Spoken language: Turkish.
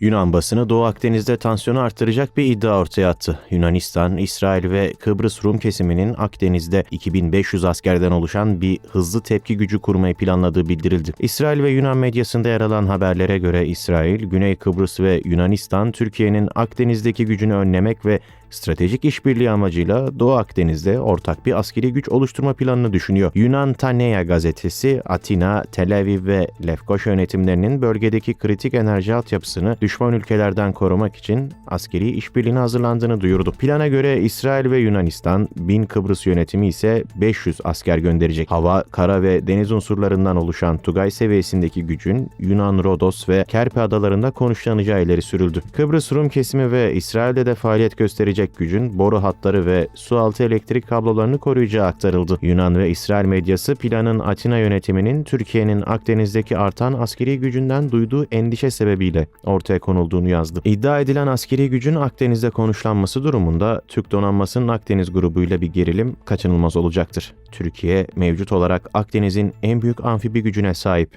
Yunan basını Doğu Akdeniz'de tansiyonu arttıracak bir iddia ortaya attı. Yunanistan, İsrail ve Kıbrıs Rum kesiminin Akdeniz'de 2500 askerden oluşan bir hızlı tepki gücü kurmayı planladığı bildirildi. İsrail ve Yunan medyasında yer alan haberlere göre İsrail, Güney Kıbrıs ve Yunanistan, Türkiye'nin Akdeniz'deki gücünü önlemek ve stratejik işbirliği amacıyla Doğu Akdeniz'de ortak bir askeri güç oluşturma planını düşünüyor. Yunan Tanea gazetesi Atina, Tel Aviv ve Lefkoşa yönetimlerinin bölgedeki kritik enerji altyapısını düşman ülkelerden korumak için askeri işbirliğine hazırlandığını duyurdu. Plana göre İsrail ve Yunanistan, Bin Kıbrıs yönetimi ise 500 asker gönderecek. Hava, kara ve deniz unsurlarından oluşan Tugay seviyesindeki gücün Yunan Rodos ve Kerpe adalarında konuşlanacağı ileri sürüldü. Kıbrıs Rum kesimi ve İsrail'de de faaliyet gösterecek gücün boru hatları ve sualtı elektrik kablolarını koruyacağı aktarıldı. Yunan ve İsrail medyası planın Atina yönetiminin Türkiye'nin Akdeniz'deki artan askeri gücünden duyduğu endişe sebebiyle ortaya konulduğunu yazdı. İddia edilen askeri gücün Akdeniz'de konuşlanması durumunda Türk donanmasının Akdeniz grubuyla bir gerilim kaçınılmaz olacaktır. Türkiye mevcut olarak Akdeniz'in en büyük amfibi gücüne sahip.